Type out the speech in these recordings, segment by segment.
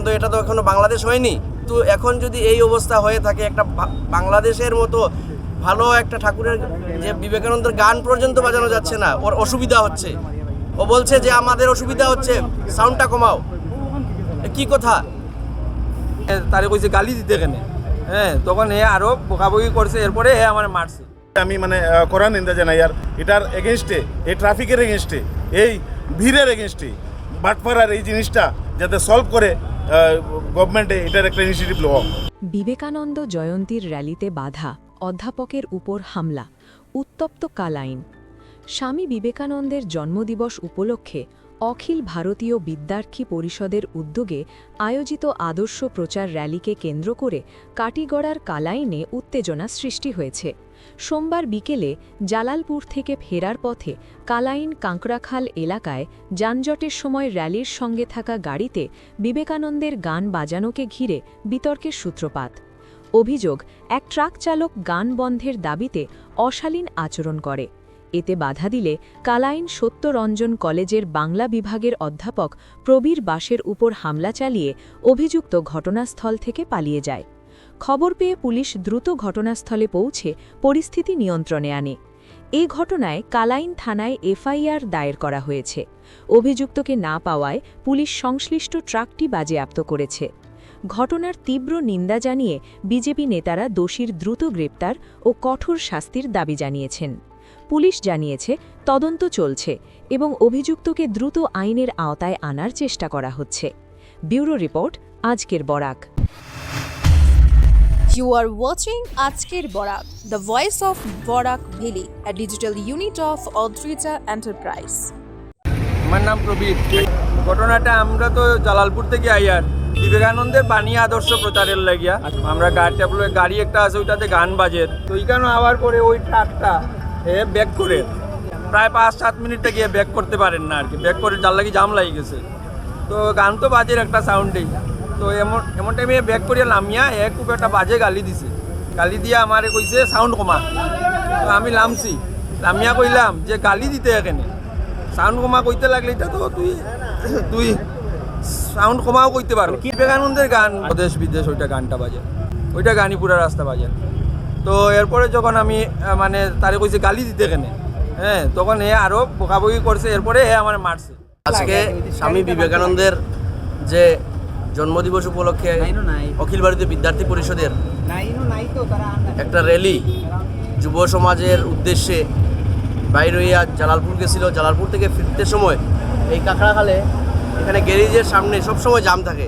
এখন তো এটা তো এখনও বাংলাদেশ হয়নি। তো এখন যদি এই অবস্থা হয়ে থাকে একটা বাংলাদেশের মতো ভালো একটা ঠাকুরের যে বিবেকানন্দের গান পর্যন্ত বাজানো যাচ্ছে না ওর অসুবিধা হচ্ছে। ও বলছে যে আমাদের অসুবিধা হচ্ছে সাউন্ডটা কমাও। এ কি কথা? তারে কইছে গালি দিতে কেন? হ্যাঁ তখন হে আরও বকাবকি করছে এরপরে হে আমার মারছে। আমি মানে কড়া নিন্দা জানাই আর এটার এগেনস্টে এই ট্রাফিকের এগেনস্টে এই ভিড়ের এগেনস্টে বাটপাড়ার এই জিনিসটা যাতে সলভ করে গভর্নমেন্টে এটার একটা ইনিশিয়েটিভ লোক বিবেকানন্দ জয়ন্তীর র্যালিতে বাধা, অধ্যাপকের উপর হামলা, উত্তপ্ত কালাইন। স্বামী বিবেকানন্দের জন্মদিবস উপলক্ষে অখিল ভারতীয় বিদ্যার্থী পরিষদের উদ্যোগে আয়োজিত আদর্শ প্রচার র্যালিকে কেন্দ্র করে কাটিগড়ার কালাইনে উত্তেজনা সৃষ্টি হয়েছে। সোমবার বিকেলে জালালপুর থেকে ফেরার পথে কালাইন কাঁকড়াখাল এলাকায় যানজটের সময় র্যালির সঙ্গে থাকা গাড়িতে বিবেকানন্দের গান বাজানোকে ঘিরে বিতর্কের সূত্রপাত। অভিযোগ, এক ট্রাক চালক গান বন্ধের দাবিতে অশালীন আচরণ করে। এতে বাধা দিলে কালাইন সত্যরঞ্জন কলেজের বাংলা বিভাগের অধ্যাপক প্রবীর বাসের উপর হামলা চালিয়ে অভিযুক্ত ঘটনাস্থল থেকে পালিয়ে যায়। খবর পেয়ে পুলিশ দ্রুত ঘটনাস্থলে পৌঁছে পরিস্থিতি নিয়ন্ত্রণে আনে। এ ঘটনায় কালাইন থানায় এফআইআর দায়ের করা হয়েছে। অভিযুক্তকে না পাওয়ায় পুলিশ সংশ্লিষ্ট ট্রাকটি বাজেয়াপ্ত করেছে। ঘটনার তীব্র নিন্দা জানিয়ে বিজেপি নেতারা দোষীর দ্রুত গ্রেপ্তার ও কঠোর শাস্তির দাবি জানিয়েছেন। পুলিশ জানিয়েছে তদন্ত চলছে এবং অভিযুক্তকে দ্রুত আইনের আওতায় আনার চেষ্টা করা হচ্ছে। ব্যুরো রিপোর্ট আজকের Barak. You are watching Ajker Borak, the voice of Borak Valley, a digital unit of Odrija Enterprise. আমার নাম প্রবীর। ঘটনাটা আমরা তো জালালপুর থেকে আইয়ার বিবেকানন্দের বাণী আদর্শ প্রচারের লাগিয়া। আমরা গাড়ি গাড়ি একটা আছে ওইটাতে গান বাজে। তো ওইখানে আবার পরে ওই ট্রাকটা ব্যাক করে। প্রায় পাঁচ সাত মিনিট গিয়ে ব্যাক করতে পারেন না আর কি ব্যাক করে যার লাগি জাম লাগি গেছে। তো গান তো বাজের একটা সাউন্ডেই তো এমন এমন টাইমে ব্যাক করিয়া নামিয়া হে খুব একটা বাজে গালি দিছে। গালি দিয়া আমারে কইছে সাউন্ড কমা। তো আমি নামছি। নামিয়া কইলাম যে গালি দিতে এখানে। সাউন্ড কমা কইতে লাগলে এটা তো তুই তুই সাউন্ড কমাও কইতে পারো। কি বিবেকানন্দের গান। দেশ বিদেশ ওইটা গানটা বাজে। ওইটা গানই পুরা রাস্তা বাজে। তো এরপরে যখন আমি মানে তারে কইছে গালি দিতে কেন হ্যাঁ তখন এ আরও বকাবকি করছে এরপরে হে আমার মারছে। আজকে স্বামী বিবেকানন্দের যে জন্মদিবস উপলক্ষে অখিল ভারতীয় বিদ্যার্থী পরিষদের একটা র্যালি যুব সমাজের উদ্দেশ্যে বাইর হইয়া জালালপুর গেছিল। জালালপুর থেকে ফিরতে সময় এই কাঁকড়াখালে এখানে গ্যারেজের সামনে সবসময় জাম থাকে।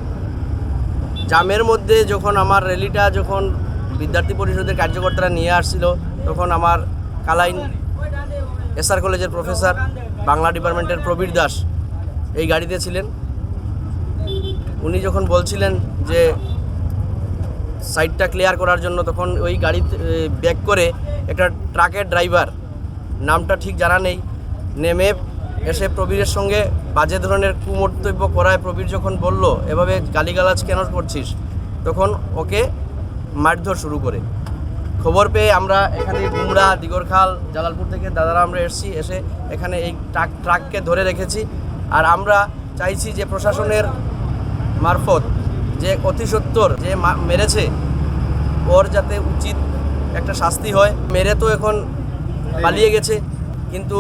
জামের মধ্যে যখন আমার র্যালিটা যখন বিদ্যার্থী পরিষদের কার্যকর্তারা নিয়ে আসছিল। তখন আমার কালাইন এসআর কলেজের প্রফেসর, বাংলা ডিপার্টমেন্টের প্রবীর দাস এই গাড়িতে ছিলেন। উনি যখন বলছিলেন যে সাইডটা ক্লিয়ার করার জন্য, তখন ওই গাড়িতে ব্যাক করে একটা ট্রাকের ড্রাইভার, নামটা ঠিক জানা নেই, নেমে এসে প্রবীরের সঙ্গে বাজে ধরনের কুমন্তব্য করায় প্রবীর যখন বলল, এভাবে গালিগালাজ কেন করছিস? তখন ওকে মারধর শুরু করে। খবর পেয়ে আমরা এখানে গুমরা দিগরখাল জালালপুর থেকে দাদারা আমরা এসেছি, এসে এখানে এই ট্রাক, ট্রাককে ধরে রেখেছি। আর আমরা চাইছি যে প্রশাসনের মারফত যে অতি সত্তর যে মেরেছে, ওর যাতে উচিত একটা শাস্তি হয়। মেরে তো এখন পালিয়ে গেছে, কিন্তু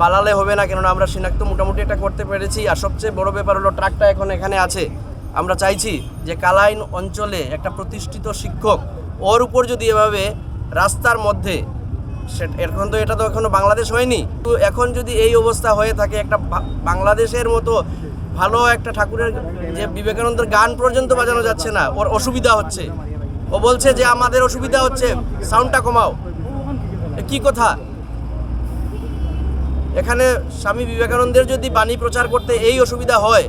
পালালে হবে না, কেননা আমরা শনাক্ত মোটামুটি এটা করতে পেরেছি। আর সবচেয়ে বড় ব্যাপার হলো, ট্রাকটা এখন এখানে আছে। আমরা চাইছি যে কালাইন অঞ্চলে একটা প্রতিষ্ঠিত শিক্ষক, ওর উপর যদি এভাবে রাস্তার মধ্যে এখন তো এটা তো এখনও বাংলাদেশ হয়নি। তো এখন যদি এই অবস্থা হয়ে থাকে একটা বাংলাদেশের মতো ভালো একটা ঠাকুরের যে বিবেকানন্দের গান পর্যন্ত বাজানো যাচ্ছে না, ওর অসুবিধা হচ্ছে। ও বলছে যে আমাদের অসুবিধা হচ্ছে, সাউন্ডটা কমাও। কি কথা? এখানে স্বামী বিবেকানন্দের যদি বাণী প্রচার করতে এই অসুবিধা হয়,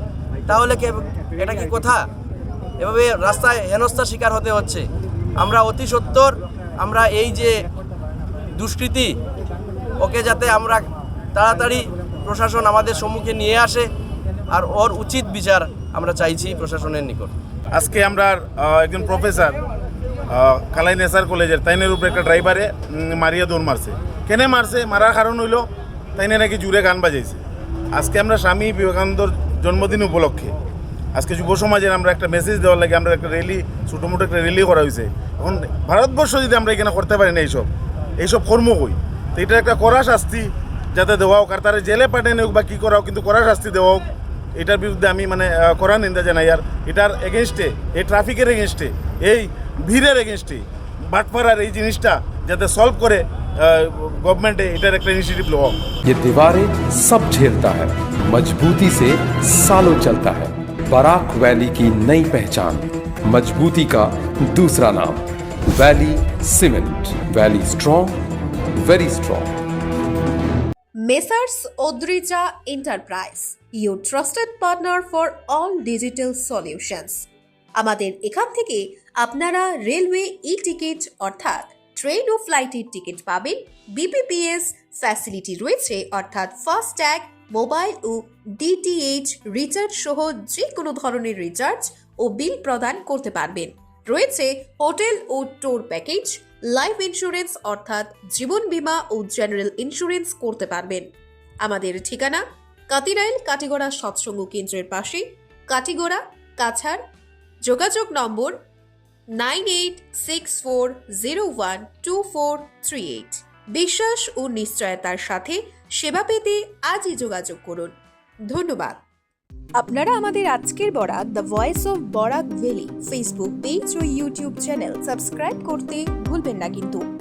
তাহলে এটা কি কথা? এভাবে রাস্তায় হেনস্থার শিকার হতে হচ্ছে। আমরা অতি সত্তর, আমরা এই যে দুষ্কৃতি, ওকে যাতে আমরা তাড়াতাড়ি প্রশাসন আমাদের সম্মুখে নিয়ে আসে, আর ওর উচিত বিচার আমরা চাইছি প্রশাসনের নিকট। আজকে আমরা একজন প্রফেসর কালাই নেসার কলেজের, তাইনের উপরে একটা ড্রাইভারে মারিয়া দৌড় মারছে। কেনে মারছে? মারার কারণ হইল তাইনে নাকি জুড়ে গান বাজাইছে। আজকে আমরা স্বামী বিবেকানন্দর জন্মদিন উপলক্ষে আজকে যুব সমাজের আমরা একটা মেসেজ দেওয়ার লাগে আমরা একটা র্যালি ছোটো মোটো একটা র্যালি করা হয়েছে এখন ভারতবর্ষ যদি আমরা এখানে করতে পারি না এইসব এইসব কর্ম কই তো এটা একটা কড়া শাস্তি যাতে দেওয়া হোক আর তারা জেলে পাঠানো হোক বা কী করা হোক কিন্তু কড়া শাস্তি দেওয়া হোক এটার বিরুদ্ধে আমি মানে আহ, কড়া নিন্দা জানাই আর এটার এগেনস্টে এই ট্রাফিকের এগেনস্টে এই ভিড়ের এগেনস্টে বাটপাড়ার এই জিনিসটা যাতে সলভ করে গভর্নমেন্টে এটার একটা ইনিশিয়েটিভ নেওয়া হোক ये दीवारें सब झेलता है मजबूती से सालों चलता है बराक वैली की नई पहचान मजबूती का दूसरा नाम valley cement valley strong very strong messrs Adrija enterprise your trusted partner for all digital solutions আমাদের এখান থেকে আপনারা রেলওয়ে ই টিকিট অর্থাৎ ট্রেন ও ফ্লাইটের টিকিট পাবেন বিপিপিএস ফ্যাসিলিটি রয়েছে অর্থাৎ ফাস্ট ট্যাগ মোবাইল ও ডিটিএইচ রিচার্জ সহ যে কোনো ধরনের রিচার্জ ও বিল প্রদান করতে পারবেন। রয়েছে হোটেল ও ট্যুর প্যাকেজ, লাইফ ইন্স্যুরেন্স অর্থাৎ জীবন বীমা ও জেনারেল ইন্স্যুরেন্স করতে পারবেন। আমাদের ঠিকানা কাতিরাইল কাটিগড়া সৎসঙ্গ কেন্দ্রের পাশে, কাটিগড়া, কাছাড়। যোগাযোগ number nine eight six four zero one two four three eight. বিশ্বাস ও নিশ্চয়তার সাথে সেবা পেতে আজই যোগাযোগ করুন। ধন্যবাদ। আপনারা আমাদের আজকের Barak the voice of Barak valley Facebook page O YouTube channel subscribe করতে ভুলবেন না কিন্তু।